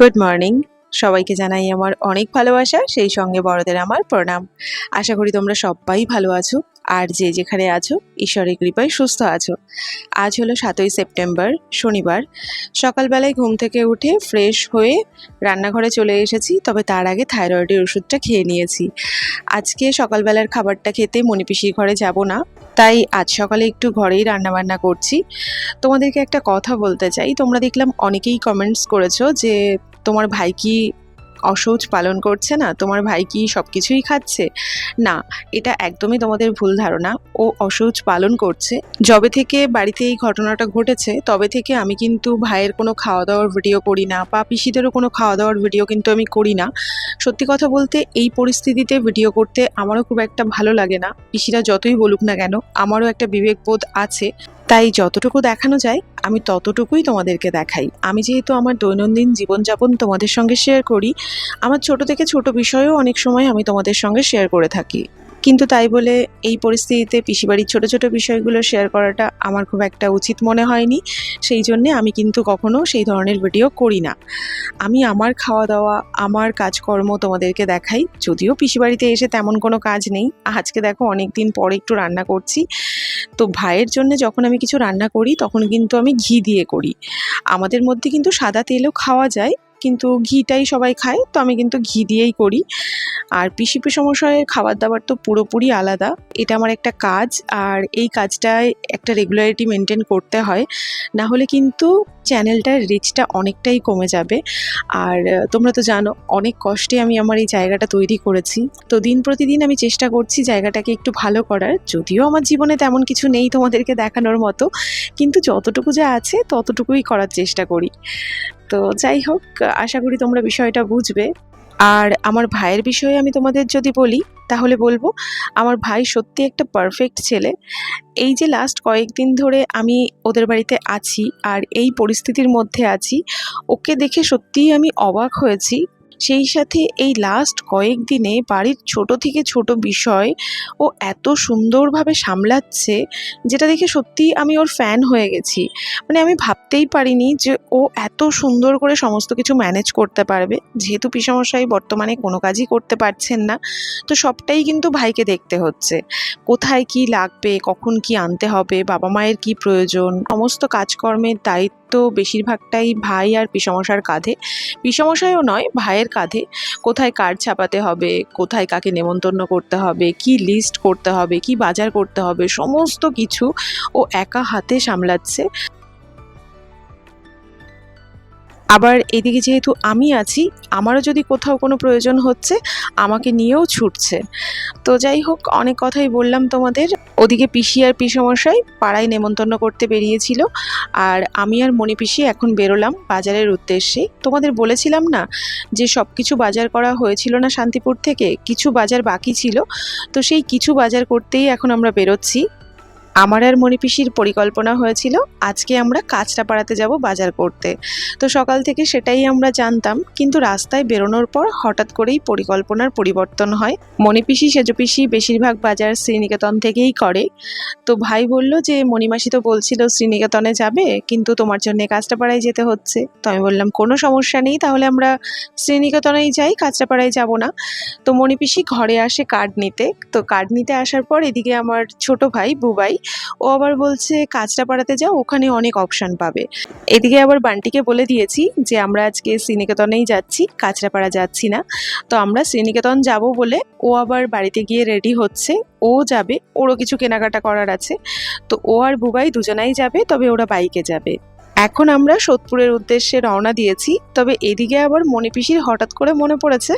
Good morning সবাইকে জানাই আমার অনেক ভালোবাসা, সেই সঙ্গে বড়দের আমার প্রণাম। আশা করি তোমরা সবাই ভালো আছো, আর যে যেখানে আছো, ঈশ্বরের কৃপায় সুস্থ আছো। আজ হলো সাতই সেপ্টেম্বর, শনিবার। সকালবেলায় ঘুম থেকে উঠে ফ্রেশ হয়ে রান্নাঘরে চলে এসেছি, তবে তার আগে থাইরয়েডের ওষুধটা খেয়ে নিয়েছি। আজকে সকালবেলার খাবারটা খেতে মণিপিসির ঘরে যাব না, তাই আজ সকালে একটু ঘরেই রান্নাবান্না করছি। তোমাদেরকে একটা কথা বলতে চাই, তোমরা দেখলাম অনেকেই কমেন্টস করেছ যে তোমার ভাই কি অসৌচ পালন করছে না? তোমার ভাই কি সব কিছুই খাচ্ছে? না, এটা একদমই তোমাদের ভুল ধারণা। ও অসৌচ পালন করছে। যবে থেকে বাড়িতে এই ঘটনাটা ঘটেছে, তবে থেকে আমি কিন্তু ভাইয়ের কোনো খাওয়া দাওয়ার ভিডিও করি না বা পিসিদেরও কোনো খাওয়া দাওয়ার ভিডিও কিন্তু আমি করি না। সত্যি কথা বলতে, এই পরিস্থিতিতে ভিডিও করতে আমারও খুব একটা ভালো লাগে না। পিসিরা যতই বলুক না কেন, আমারও একটা বিবেকবোধ আছে। তাই যতটুকু দেখানো যায়, আমি ততটুকুই তোমাদেরকে দেখাই। আমি যেহেতু আমার দৈনন্দিন জীবনযাপন তোমাদের সঙ্গে শেয়ার করি, আমার ছোট থেকে ছোট বিষয়েও অনেক সময় আমি তোমাদের সঙ্গে শেয়ার করে থাকি। কিন্তু তাই বলে এই পরিস্থিতিতে পিসিবাড়ির ছোট ছোট বিষয়গুলো শেয়ার করাটা আমার খুব একটা উচিত মনে হয়নি। সেই জন্যে আমি কিন্তু কখনো সেই ধরনের ভিডিও করি না। আমি আমার খাওয়া দাওয়া, আমার কাজকর্ম তোমাদেরকে দেখাই। যদিও পিসিবাড়িতে এসে তেমন কোনো কাজ নেই। আজকে দেখো অনেক দিন পরে একটু রান্না করছি। তো ভাইয়ের জন্য যখন আমি কিছু রান্না করি, তখন কিন্তু আমি ঘি দিয়ে করি। আমাদের মধ্যে কিন্তু সাদা তেলও খাওয়া যায়। কিন্তু ঘিটাই সবাই খায়, তো আমি কিন্তু ঘি দিয়েই করি। আর পিসি পিসমশয়ের খাবার দাবার তো পুরোপুরি আলাদা। এটা আমার একটা কাজ, আর এই কাজটায় একটা রেগুলারিটি মেনটেন করতে হয়। না হলে কিন্তু চ্যানেলটার রিচটা অনেকটাই কমে যাবে। আর তোমরা তো জানো, অনেক কষ্টে আমি আমার এই জায়গাটা তৈরি করেছি। তো দিন প্রতিদিন আমি চেষ্টা করছি জায়গাটাকে একটু ভালো করার। যদিও আমার জীবনে তেমন কিছু নেই তোমাদেরকে দেখানোর মতো, কিন্তু যতটুকু যা আছে ততটুকুই করার চেষ্টা করি। তো যাই হোক, আশা করি তোমরা বিষয়টা বুঝবে। আর আমার ভাইয়ের বিষয়ে আমি তোমাদের যদি বলি, তাহলে বলব, আমার ভাই সত্যি একটা পারফেক্ট ছেলে। এই যে লাস্ট কয়েকদিন ধরে আমি ওদের বাড়িতে আছি আর এই পরিস্থিতির মধ্যে আছি, ওকে দেখে সত্যিই আমি অবাক হয়েছি। সেই সাথে এই লাস্ট কয়েকদিনে বাড়ির ছোট থেকে ছোট বিষয় ও এত সুন্দরভাবে সামলাচ্ছে, যেটা দেখে সত্যিই আমি ওর ফ্যান হয়ে গেছি। মানে আমি ভাবতেই পারিনি যে ও এত সুন্দর করে সমস্ত কিছু ম্যানেজ করতে পারবে। যেহেতু পিসমশাই বর্তমানে কোনো কাজই করতে পারছেন না, তো সবটাই কিন্তু ভাইকে দেখতে হচ্ছে। কোথায় কি লাগবে, কখন কি আনতে হবে, বাবা মায়ের কি প্রয়োজন, সমস্ত কাজকর্মের দায়িত্ব বেশিরভাগটাই ভাই আর পিসমশার কাঁধে। পিসমশাইও নয়, ভাইয়ের কাঁধে। কোথায় কার্ড ছাপাতে হবে, কোথায় কাকে নেমন্তন্ন করতে হবে, কি লিস্ট করতে হবে, কি বাজার করতে হবে, সমস্ত কিছু ও একা হাতে সামলাচ্ছে। আবার এদিকে যেহেতু আমি আছি, আমারও যদি কোথাও কোনো প্রয়োজন হচ্ছে, আমাকে নিয়েও ছুটছে। তো যাই হোক, অনেক কথাই বললাম তোমাদের। ওদিকে পিসি আর পিসমশাই পাড়ায় নেমন্তন্ন করতে বেরিয়েছিল। আর আমি আর মণি পিসি এখন বেরোলাম বাজারের উদ্দেশ্যে। তোমাদের বলেছিলাম না যে সব কিছু বাজার করা হয়েছিল না শান্তিপুর থেকে? কিছু বাজার বাকি ছিল। তো সেই কিছু বাজার করতেই এখন আমরা বেরোচ্ছি। আমার আর মণিপিসির পরিকল্পনা হয়েছিল, আজকে আমরা কাঁচরাপাড়াতে যাব বাজার করতে। তো সকাল থেকে সেটাই আমরা জানতাম, কিন্তু রাস্তায় বেরোনোর পর হঠাৎ করেই পরিকল্পনার পরিবর্তন হয়। মণিপিসি সেজপিসি বেশিরভাগ বাজার শ্রীনিকেতন থেকেই করে। তো ভাই বলল যে, মণিমাসি তো বলছিল শ্রীনিকেতনে যাবে, কিন্তু তোমার জন্য কাঁচরাপাড়ায় যেতে হচ্ছে। তো আমি বললাম, কোনো সমস্যা নেই, তাহলে আমরা শ্রীনিকেতনেই যাই, কাঁচরাপাড়ায় যাব না। তো মণিপিসি ঘরে আসে কার্ড নিতে। তো কার্ড নিতে আসার পর এদিকে আমার ছোট ভাই, বুবাই ও আবার বলছে কাঁচরাপাড়াতে যাও, ওখানে অনেক অপশান পাবে। এদিকে আবার বান্টিকে বলে দিয়েছি যে, আমরা আজকে শ্রীনিকেতনেই যাচ্ছি কাঁচরাপাড়া যাচ্ছি না। তো আমরা শ্রীনিকেতন যাব বলে ও আবার বাড়িতে গিয়ে রেডি হচ্ছে। ও যাবে, ওরও কিছু কেনাকাটা করার আছে। তো ও আর বুবাই দুজনাই যাবে, তবে ওরা বাইকে যাবে। এখন আমরা সোদপুরের উদ্দেশ্যে রওনা দিয়েছি, তবে এদিকে আবার মণিপিসির হঠাৎ করে মনে পড়েছে,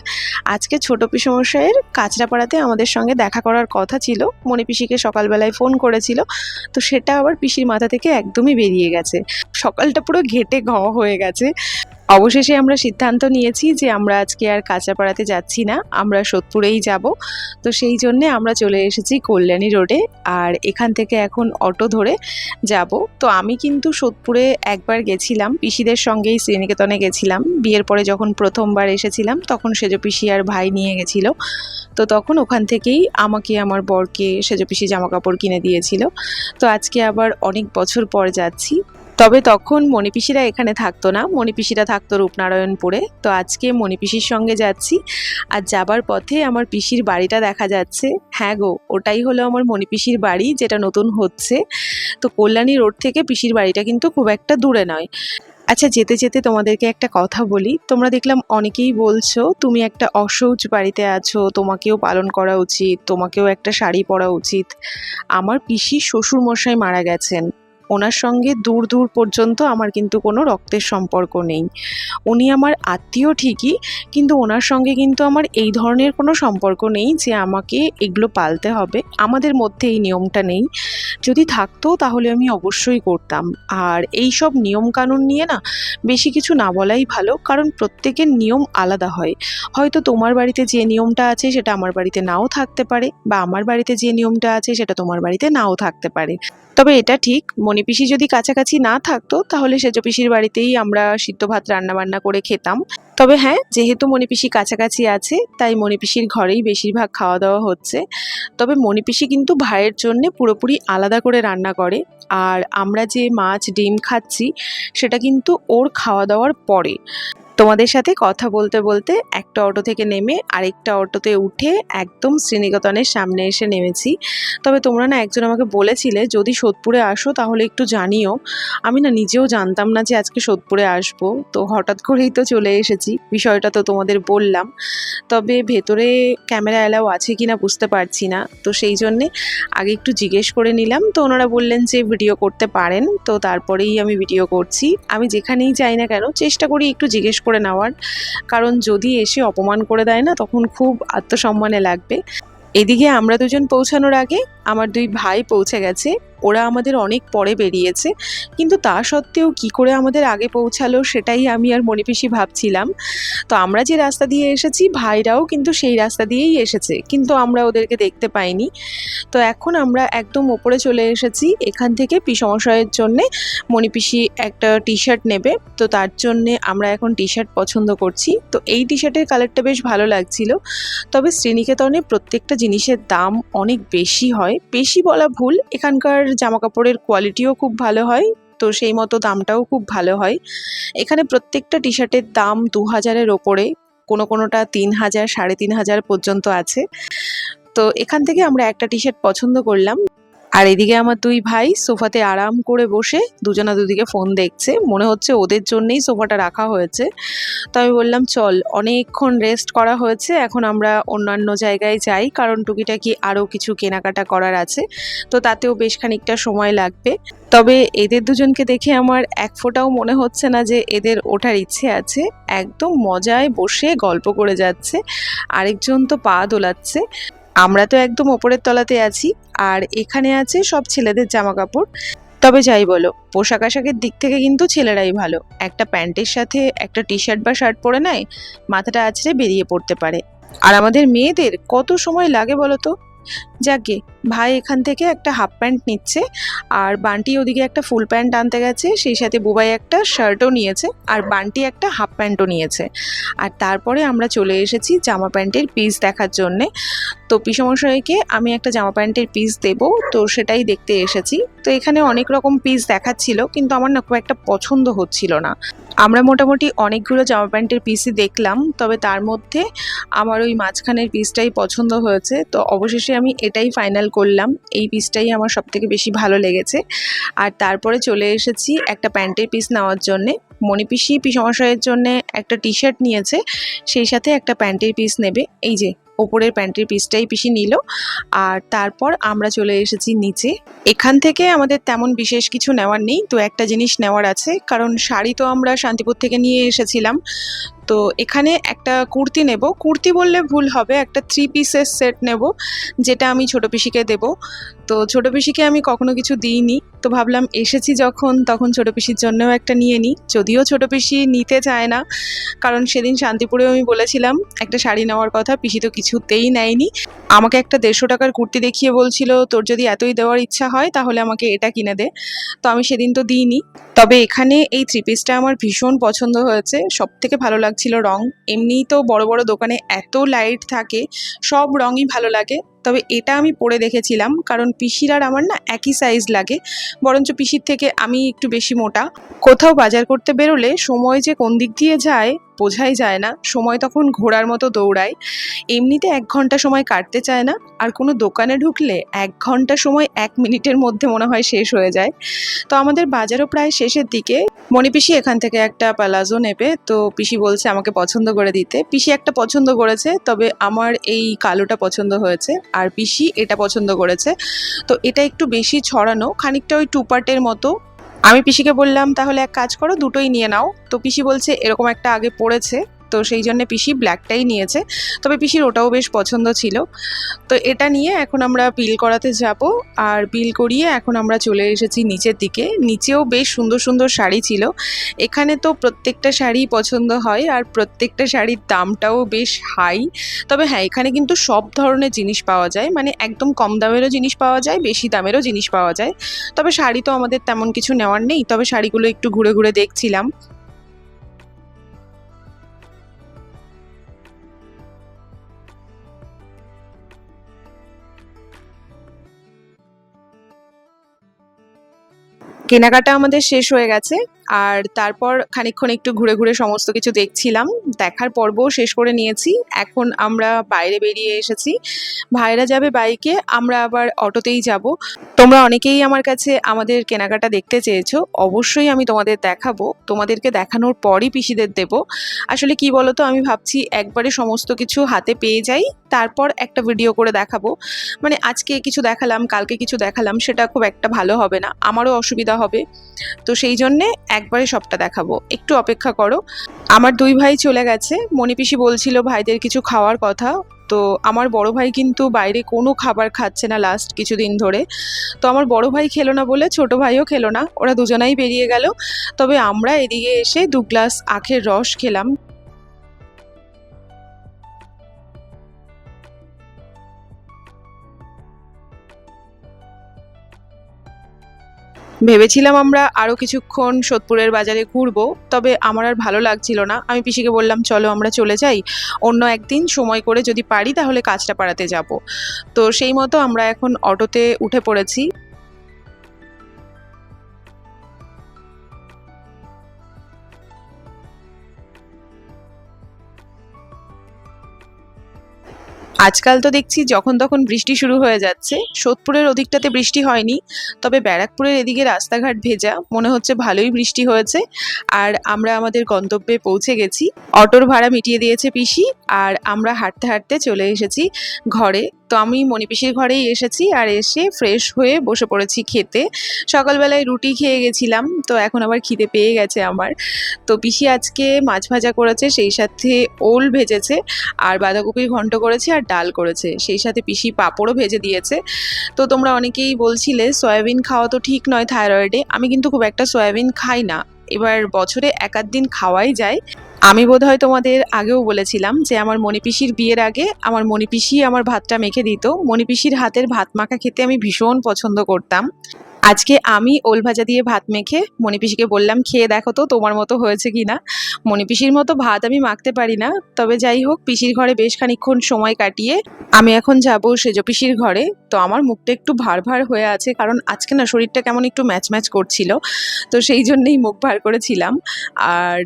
আজকে ছোট পিসমশাইয়ের কাঁচরাপাড়াতে আমাদের সঙ্গে দেখা করার কথা ছিল মণিপিসিকে সকালবেলায় ফোন করেছিল, তো সেটা আবার পিসির মাথা থেকে একদমই বেরিয়ে গেছে। সকালটা পুরো ঘেটে ঘ হয়ে গেছে। অবশেষে আমরা সিদ্ধান্ত নিয়েছি যে আমরা আজকে আর কাঁচরাপাড়াতে যাচ্ছি না, আমরা সোদপুরেই যাব। তো সেই জন্যে আমরা চলে এসেছি কল্যাণী রোডে আর এখান থেকে এখন অটো ধরে যাব। তো আমি কিন্তু সোদপুরে একবার গেছিলাম, পিসিদের সঙ্গেই শ্রীনিকেতনে গেছিলাম। বিয়ের পরে যখন প্রথমবার এসেছিলাম, তখন সেজ পিসি আর ভাই নিয়ে গেছিল। তো তখন ওখান থেকেই আমাকে, আমার বরকে সেজ পিসি জামা কাপড় কিনে দিয়েছিল। তো আজকে আবার অনেক বছর পর যাচ্ছি। তবে তখন মণিপিসিরা এখানে থাকতো না। মণিপিসিরা থাকতো রূপনারায়ণপুরে। তো আজকে মণিপিসির সঙ্গে যাচ্ছি। আর যাবার পথে আমার পিসির বাড়িটা দেখা যাচ্ছে। হ্যাঁ গো, ওটাই হলো আমার মণিপিসির বাড়ি, যেটা নতুন হচ্ছে। তো কল্যাণী রোড থেকে পিসির বাড়িটা কিন্তু খুব একটা দূরে নয়। আচ্ছা যেতে যেতে তোমাদেরকে একটা কথা বলি। তোমরা দেখলাম অনেকেই বলছো, তুমি একটা অসৌচ বাড়িতে আছো, তোমাকেও পালন করা উচিত, তোমাকেও একটা শাড়ি পরা উচিত। আমার পিসি শ্বশুরমশাই মারা গেছেন। ওনার সঙ্গে দূর দূর পর্যন্ত আমার কিন্তু কোনো রক্তের সম্পর্ক নেই। উনি আমার আত্মীয় ঠিকই, কিন্তু ওনার সঙ্গে কিন্তু আমার এই ধরনের কোনো সম্পর্ক নেই যে আমাকে এগুলো পালতে হবে। আমাদের মধ্যে এই নিয়মটা নেই। যদি থাকতো তাহলে আমি অবশ্যই করতাম। আর এই সব নিয়মকানুন নিয়ে না বেশি কিছু না বলাই ভালো, কারণ প্রত্যেকের নিয়ম আলাদা হয়। হয়তো তোমার বাড়িতে যে নিয়মটা আছে সেটা আমার বাড়িতে নাও থাকতে পারে, বা আমার বাড়িতে যে নিয়মটা আছে সেটা তোমার বাড়িতে নাও থাকতে পারে। তবে এটা ঠিক মণিপিসি যদি কাছাকাছি না থাকতো, তাহলে সেজ পিসির বাড়িতেই আমরা সিদ্ধ ভাত রান্না বান্না করে খেতাম। তবে হ্যাঁ যেহেতু মণিপিসি কাছাকাছি আছে, তাই মণিপিসির ঘরেই বেশিরভাগ খাওয়া দাওয়া হচ্ছে। তবে মণিপিসি কিন্তু ভাইয়ের জন্যে পুরোপুরি আলাদা করে রান্না করে। আর আমরা যে মাছ, ডিম খাচ্ছি, সেটা কিন্তু ওর খাওয়া দাওয়ার পরে। তোমাদের সাথে কথা বলতে বলতে একটা অটো থেকে নেমে আরেকটা অটোতে উঠে একদম শ্রীনিকেতনের সামনে এসে নেমেছি। তবে তোমরা না একজন আমাকে বলেছিলে, যদি সোদপুরে আসো তাহলে একটু জানিও। আমি না নিজেও জানতাম না যে আজকে সোদপুরে আসব। তো হঠাৎ করেই তো চলে এসেছি, বিষয়টা তো তোমাদের বললাম। তবে ভেতরে ক্যামেরা অ্যালাও আছে কি না বুঝতে পারছি না। তো সেই জন্যে আগে একটু জিজ্ঞেস করে নিলাম। তো ওনারা বললেন যে ভিডিও করতে পারেন। তো তারপরেই আমি ভিডিও করছি। আমি যেখানেই যাই না কেন, চেষ্টা করি একটু জিজ্ঞেস করে নেওয়ার। কারণ যদি এসে অপমান করে দেয় না, তখন খুব আত্মসম্মানে লাগবে। এদিকে আমরা দুজন পৌঁছানোর আগে আমার দুই ভাই পৌঁছে গেছে। ওরা আমাদের অনেক পরে বেরিয়েছে। কিন্তু তা সত্ত্বেও কি করে আমাদের আগে পৌঁছালো সেটাই আমি আর মণিপিসি ভাবছিলাম। তো আমরা যে রাস্তা দিয়ে এসেছি, ভাইরাও কিন্তু সেই রাস্তা দিয়েই এসেছে। কিন্তু আমরা ওদেরকে দেখতে পাইনি। তো এখন আমরা একদম ওপরে চলে এসেছি। এখান থেকে পিসমশয়ের জন্যে মণিপিসি একটা টি শার্ট নেবে। তো তার জন্যে আমরা এখন টি শার্ট পছন্দ করছি। তো এই টি শার্টের কালারটা বেশ ভালো লাগছিল। তবে শ্রীনিকেতনে প্রত্যেকটা জিনিসের দাম অনেক বেশি হয়। বেশি বলা ভুল। এখানকার জামা কাপড়ের কোয়ালিটিও খুব ভালো হয়, তো সেই মতো দামটাও খুব ভালো হয়। এখানে প্রত্যেকটা টি শার্টের দাম দু হাজারের ওপরে, কোনো কোনোটা তিন হাজার, সাড়ে তিন হাজার পর্যন্ত আছে। তো এখান থেকে আমরা একটা টি শার্ট পছন্দ করলাম। আর এদিকে আমার দুই ভাই সোফাতে আরাম করে বসে দুজনা দুদিকে ফোন দেখছে। মনে হচ্ছে ওদের জন্যেই সোফাটা রাখা হয়েছে। তো আমি বললাম, চল, অনেকক্ষণ রেস্ট করা হয়েছে, এখন আমরা অন্যান্য জায়গায় যাই, কারণ টুকিটাকি আরও কিছু কেনাকাটা করার আছে। তো তাতেও বেশ খানিকটা সময় লাগবে। তবে এদের দুজনকে দেখে আমার এক ফোঁটাও মনে হচ্ছে না যে এদের ওঠার ইচ্ছে আছে। একদম মজায় বসে গল্প করে যাচ্ছে। আরেকজন তো পা দোলাচ্ছে। আমরা তো একদম ওপরের তলাতে আছি, আর এখানে আছে সব ছেলেদের জামা কাপড় তবে যাই বলো, পোশাক আশাকের দিক থেকে কিন্তু ছেলেরাই ভালো। একটা প্যান্টের সাথে একটা টি শার্ট বা শার্ট পরে নেয়, মাথাটা আছড়ে বেরিয়ে পড়তে পারে। আর আমাদের মেয়েদের কত সময় লাগে বলো তো? যাকে ভাই এখান থেকে একটা হাফ প্যান্ট নিচ্ছে, আর বান্টি ওদিকে একটা ফুল প্যান্ট আনতে গেছে, সেই সাথে বুবাই একটা শার্টও নিয়েছে, আর বান্টি একটা হাফ প্যান্টও নিয়েছে। আর তারপরে আমরা চলে এসেছি জামা প্যান্টের পিস দেখার জন্যে। তো পিসমশাইকে আমি একটা জামা প্যান্টের পিস দেব, তো সেটাই দেখতে এসেছি। তো এখানে অনেক রকম পিস দেখাচ্ছিল, কিন্তু আমার না খুব একটা পছন্দ হচ্ছিল না। আমরা মোটামুটি অনেকগুলো জামা প্যান্টের পিসই দেখলাম, তবে তার মধ্যে আমার ওই মাঝখানের পিসটাই পছন্দ হয়েছে। তো অবশেষে আমি এটাই ফাইনাল করলাম। এই পিসটাই আমার সবথেকে বেশি ভালো লেগেছে। আর তারপরে চলে এসেছি একটা প্যান্টের পিস নেওয়ার জন্যে। মণিপিসি পিসমশাইয়ের জন্য একটা টি শার্ট নিয়েছে। সেই সাথে একটা প্যান্টের পিস নেবে। এই যে, ওপরের প্যান্টের পিসটাই পিসি নিল। আর তারপর আমরা চলে এসেছি নিচে। এখান থেকে আমাদের তেমন বিশেষ কিছু নেওয়ার নেই। তো একটা জিনিস নেওয়ার আছে। কারণ শাড়ি তো আমরা শান্তিপুর থেকে নিয়ে এসেছিলাম। তো এখানে একটা কুর্তি নেব। কুর্তি বললে ভুল হবে। একটা থ্রি পিসের সেট নেব, যেটা আমি ছোটো পিসিকে দেব। তো ছোটো পিসিকে আমি কখনো কিছু দিইনি। তো ভাবলাম এসেছি যখন, তখন ছোটো পিসির জন্যও একটা নিয়ে নিই। যদিও ছোটো পিসি নিতে চায় না, কারণ সেদিন শান্তিপুরেও আমি বলেছিলাম, একটা শাড়ি নেওয়ার কথা, পিসি তো কিছুতেই নেয়নি। আমাকে একটা দেড়শো টাকার কুর্তি দেখিয়ে বলছিল, তোর যদি এতই দেওয়ার ইচ্ছা হয়, তাহলে আমাকে এটা কিনে দে। তো আমি সেদিন তো দিইনি। তবে এখানে এই থ্রি পিসটা আমার ভীষণ পছন্দ হয়েছে। সব থেকে ভালো লাগছিল রং। এমনিই তো বড় বড় দোকানে এত লাইট থাকে, সব রঙই ভালো লাগে। তবে এটা আমি পরে দেখেছিলাম, কারণ পিসির আর আমার না একই সাইজ লাগে। বরঞ্চ পিসির থেকে আমি একটু বেশি মোটা। কোথাও বাজার করতে বেরোলে সময় যে কোন দিক দিয়ে যায় বোঝাই যায় না, সময় তখন ঘোড়ার মতো দৌড়ায়। এমনিতে এক ঘণ্টা সময় কাটতে চায় না, আর কোনো দোকানে ঢুকলে এক ঘণ্টা সময় এক মিনিটের মধ্যে মনে হয় শেষ হয়ে যায়। তো আমাদের বাজারও প্রায় শেষের দিকে। মণি পিসি এখান থেকে একটা প্যালাজো নেবে, তো পিসি বলছে আমাকে পছন্দ করে দিতে। পিসি একটা পছন্দ করেছে, তবে আমার এই কালোটা পছন্দ হয়েছে, আর পিসি এটা পছন্দ করেছে। তো এটা একটু বেশি ছড়ানো, খানিকটা ওই টু পার্টের মতো। আমি পিসিকে বললাম, তাহলে এক কাজ করো, দুটোই নিয়ে নাও। তো পিসি বলছে, এরকম একটা আগে পড়েছে। তো সেই জন্য পিসি ব্ল্যাকটাই নিয়েছে। তবে পিসির ওটাও বেশ পছন্দ ছিল। তো এটা নিয়ে এখন আমরা বিল করাতে যাব। আর বিল করিয়ে এখন আমরা চলে এসেছি নিচের দিকে। নিচেও বেশ সুন্দর সুন্দর শাড়ি ছিল। এখানে তো প্রত্যেকটা শাড়ি পছন্দ হয় আর প্রত্যেকটা শাড়ির দামটাও বেশ হাই। তবে হ্যাঁ এখানে কিন্তু সব ধরনের জিনিস পাওয়া যায়। মানে একদম কম দামেরও জিনিস পাওয়া যায়, বেশি দামেরও জিনিস পাওয়া যায়। তবে শাড়ি তো আমাদের তেমন কিছু নেওয়ার নেই। তবে শাড়িগুলো একটু ঘুরে ঘুরে দেখছিলাম। কেনাকাটা আমাদের শেষ হয়ে গেছে। আর তারপর খানিকক্ষণ একটু ঘুরে ঘুরে সমস্ত কিছু দেখছিলাম। দেখার পর্ব শেষ করে নিয়েছি। এখন আমরা বাইরে বেরিয়ে এসেছি। ভাইরা যাবে বাইকে, আমরা আবার অটোতেই যাব। তোমরা অনেকেই আমার কাছে আমাদের কেনাকাটা দেখতে চেয়েছো। অবশ্যই আমি তোমাদের দেখাবো। তোমাদেরকে দেখানোর পরই পিসিদের দেব। আসলে কি বলতো, আমি ভাবছি একবারে সমস্ত কিছু হাতে পেয়ে যাই, তারপর একটা ভিডিও করে দেখাবো। মানে আজকে কিছু দেখালাম, কালকে কিছু দেখালাম, সেটা খুব একটা ভালো হবে না। আমারও অসুবিধা হবে। তো সেই জন্যে একবারে সবটা দেখাবো। একটু অপেক্ষা করো। আমার দুই ভাই চলে গেছে। মণিপিসি বলছিল ভাইদের কিছু খাওয়ার কথা। তো আমার বড় ভাই কিন্তু বাইরে কোনো খাবার খাচ্ছে না লাস্ট কিছুদিন ধরে। তো আমার বড় ভাই খেলো না বলে ছোট ভাইও খেলো না। ওরা দুজনাই বেরিয়ে গেল। তবে আমরা এদিকে এসে দু গ্লাস আখের রস খেলাম। ভেবেছিলাম আমরা আরও কিছুক্ষণ সোদপুরের বাজারে ঘুরবো, তবে আমার আর ভালো লাগছিল না। আমি পিসিকে বললাম, চলো আমরা চলে যাই। অন্য একদিন সময় করে যদি পারি তাহলে কাজটা পাড়াতে যাব। তো সেই মতো আমরা এখন অটোতে উঠে পড়েছি। আজকাল তো দেখছি যখন তখন বৃষ্টি শুরু হয়ে যাচ্ছে। সোদপুরের অধিকটাতে বৃষ্টি হয়নি, তবে ব্যারাকপুরের এদিকে রাস্তাঘাট ভেজা, মনে হচ্ছে ভালোই বৃষ্টি হয়েছে। আর আমরা আমাদের গন্তব্যে পৌঁছে গেছি। অটোর ভাড়া মিটিয়ে দিয়েছে পিসি, আর আমরা হাঁটতে হাঁটতে চলে এসেছি ঘরে। তো আমি মণিপিসির ঘরেই এসেছি আর এসে ফ্রেশ হয়ে বসে পড়েছি খেতে। সকালবেলায় রুটি খেয়ে গেছিলাম, তো এখন আবার খিদে পেয়ে গেছে আমার। তো পিসি আজকে মাছ ভাজা করেছে, সেই সাথে ওল ভেজেছে, আর বাঁধাকপির ঘন্ট করেছে, আর ডাল করেছে। সেই সাথে পিসি পাঁপড়ও ভেজে দিয়েছে। তো তোমরা অনেকেই বলছিলে, সয়াবিন খাওয়া তো ঠিক নয় থাইরয়েডে। আমি কিন্তু খুব একটা সয়াবিন খাই না। এবার বছরে এক দিন খাওয়াই যায়। আমি বোধহয় তোমাদের আগেও বলেছিলাম যে আমার মণিপিসির বিয়ের আগে আমার মণিপিসি আমার ভাতটা মেখে দিত। মণিপিসির হাতের ভাত মাখা খেতে আমি ভীষণ পছন্দ করতাম। আজকে আমি ওল ভাজা দিয়ে ভাত মেখে মণিপিসিকে বললাম, খেয়ে দেখো তো তোমার মতো হয়েছে কি না মণিপিসির মতো ভাত আমি মাখতে পারি না, তবে যাই হোক, পিসির ঘরে বেশ খানিকক্ষণ সময় কাটিয়ে আমি এখন যাব সেজ পিসির ঘরে। তো আমার মুখটা একটু ভার ভার হয়ে আছে, কারণ আজকে না শরীরটা কেমন একটু ম্যাচ ম্যাচ করছিল, তো সেই জন্যেই মুখ ভার করেছিলাম। আর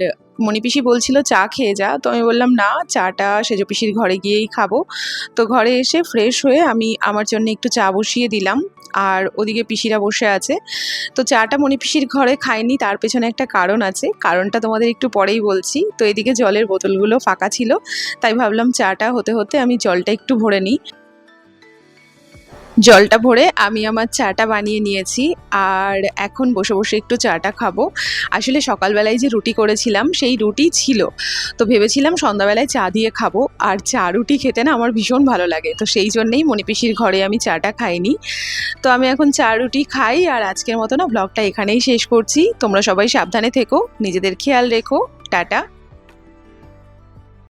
মণিপিসি বলছিল, চা খেয়ে যা। তো আমি বললাম, না, চাটা সেজ পিসির ঘরে গিয়েই খাব। তো ঘরে এসে ফ্রেশ হয়ে আমি আমার জন্য একটু চা বসিয়ে দিলাম। আর ওদিকে পিসিরা বসে আছে। তো চাটা মনি পিসির ঘরে খায়নি, তার পেছনে একটা কারণ আছে। কারণটা তোমাদের একটু পরেই বলছি। তো এদিকে জলের বোতলগুলো ফাঁকা ছিল, তাই ভাবলাম চাটা হতে হতে আমি জলটা একটু ভরে নিই। জলটা ভরে আমি আমার চাটা বানিয়ে নিয়েছি আর এখন বসে বসে একটু চাটা খাব। আসলে সকালবেলায় যে রুটি করেছিলাম সেই রুটি ছিল। তো ভেবেছিলাম সন্ধ্যাবেলায় চা দিয়ে খাব আর চা রুটি খেতে না আমার ভীষণ ভালো লাগে। তো সেই জন্যেই মণিপিসির ঘরে আমি চাটা খাইনি। তো আমি এখন চা রুটি খাই আর আজকের মতো না ব্লগটা এখানেই শেষ করছি। তোমরা সবাই সাবধানে থেকো, নিজেদের খেয়াল রেখো। টাটা।